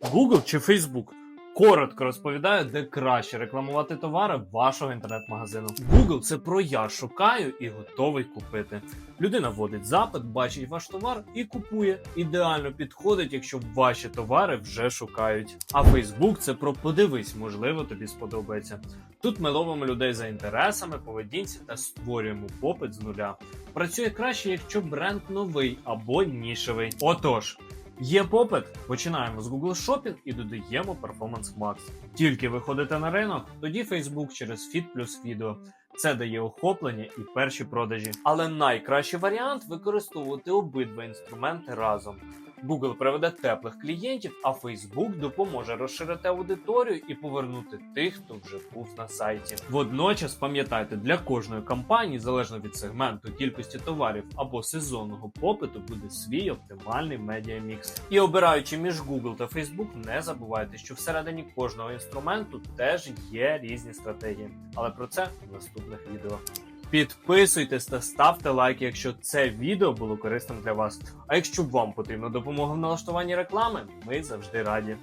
Google чи Facebook? Коротко розповідаю, де краще рекламувати товари вашого інтернет-магазину. Google це про я шукаю і готовий купити. Людина вводить запит, бачить ваш товар і купує. Ідеально підходить, якщо ваші товари вже шукають. А Facebook це про подивись, можливо, тобі сподобається. Тут ми ловимо людей за інтересами, поведінці та створюємо попит з нуля. Працює краще, якщо бренд новий або нішевий. Отож. Є попит, починаємо з Google Shopping і додаємо Performance Max. Тільки виходите на ринок, тоді Facebook через Feed плюс відео. Це дає охоплення і перші продажі. Але найкращий варіант використовувати обидва інструменти разом. Google приведе теплих клієнтів, а Facebook допоможе розширити аудиторію і повернути тих, хто вже був на сайті. Водночас пам'ятайте, для кожної кампанії, залежно від сегменту, кількості товарів або сезонного попиту, буде свій оптимальний медіамікс. І обираючи між Google та Facebook, не забувайте, що всередині кожного інструменту теж є різні стратегії. Але про це в наступних відео. Підписуйтесь та ставте лайк, якщо це відео було корисним для вас. А якщо вам потрібна допомога в налаштуванні реклами, ми завжди раді.